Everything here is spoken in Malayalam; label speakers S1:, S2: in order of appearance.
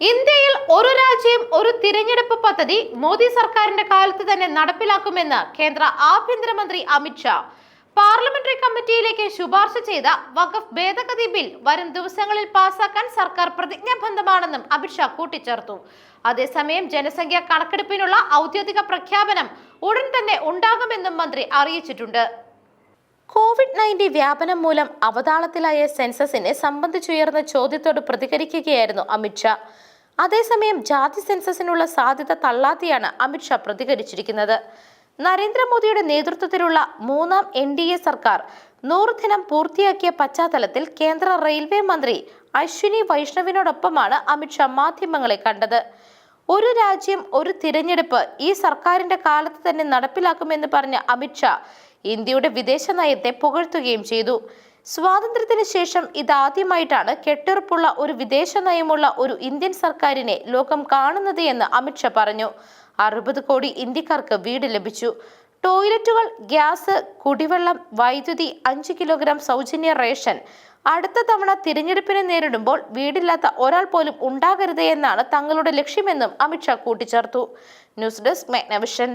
S1: ഇന്ത്യയിൽ ഒരു രാജ്യം ഒരു തിരഞ്ഞെടുപ്പ് പദ്ധതി മോദി സർക്കാരിന്റെ കാലത്ത് തന്നെ നടപ്പിലാക്കുമെന്ന് കേന്ദ്ര ആഭ്യന്തരമന്ത്രി അമിത്ഷാ പാർലമെന്ററി കമ്മിറ്റിയിലേക്ക് ശുപാർശ ചെയ്ത വഖഫ് ഭേദഗതി ബിൽ വരും ദിവസങ്ങളിൽ പാസാക്കാൻ സർക്കാർ പ്രതിജ്ഞാബദ്ധമാണെന്നും അമിത്ഷാ കൂട്ടിച്ചേർത്തു. അതേസമയം ജനസംഖ്യാ കണക്കെടുപ്പിനുള്ള ഔദ്യോഗിക പ്രഖ്യാപനം ഉടൻ തന്നെ ഉണ്ടാകുമെന്നും മന്ത്രി അറിയിച്ചിട്ടുണ്ട്. കോവിഡ് നയന്റീൻ വ്യാപനം മൂലം അവതാളത്തിലായ സെൻസസിനെ സംബന്ധിച്ചുയർന്ന ചോദ്യത്തോട് പ്രതികരിക്കുകയായിരുന്നു അമിത്ഷാ അതേസമയം ജാതി സെൻസസിനുള്ള സാധ്യത തള്ളാതെയാണ് അമിത്ഷാ പ്രതികരിച്ചിരിക്കുന്നത്. നരേന്ദ്രമോദിയുടെ നേതൃത്വത്തിലുള്ള മൂന്നാം എൻ ഡി എ സർക്കാർ നൂറ് ദിനം പൂർത്തിയാക്കിയ പശ്ചാത്തലത്തിൽ കേന്ദ്ര റെയിൽവേ മന്ത്രി അശ്വിനി വൈഷ്ണവിനോടൊപ്പമാണ് അമിത്ഷാ മാധ്യമങ്ങളെ കണ്ടത്. ഒരു രാജ്യം ഒരു തിരഞ്ഞെടുപ്പ് ഈ സർക്കാരിന്റെ കാലത്ത് തന്നെ നടപ്പിലാക്കുമെന്ന് പറഞ്ഞ അമിത്ഷാ ഇന്ത്യയുടെ വിദേശ നയത്തെ പുകഴ്ത്തുകയും ചെയ്തു. സ്വാതന്ത്ര്യത്തിന് ശേഷം ഇതാദ്യമായിട്ടാണ് കെട്ടുറപ്പുള്ള ഒരു വിദേശ നയമുള്ള ഒരു ഇന്ത്യൻ സർക്കാരിനെ ലോകം കാണുന്നത് എന്ന് അമിത്ഷാ പറഞ്ഞു. അറുപത് കോടി ഇന്ത്യക്കാർക്ക് വീട് ലഭിച്ചു. ടോയ്ലറ്റുകൾ ഗ്യാസ് കുടിവെള്ളം വൈദ്യുതി അഞ്ച് കിലോഗ്രാം സൗജന്യ റേഷൻ. അടുത്ത തവണ തിരഞ്ഞെടുപ്പിനെ നേരിടുമ്പോൾ വീടില്ലാത്ത ഒരാൾ പോലും ഉണ്ടാകരുത് എന്നാണ് തങ്ങളുടെ ലക്ഷ്യമെന്നും അമിത്ഷാ കൂട്ടിച്ചേർത്തു. News desk മെഗ്നവിഷൻ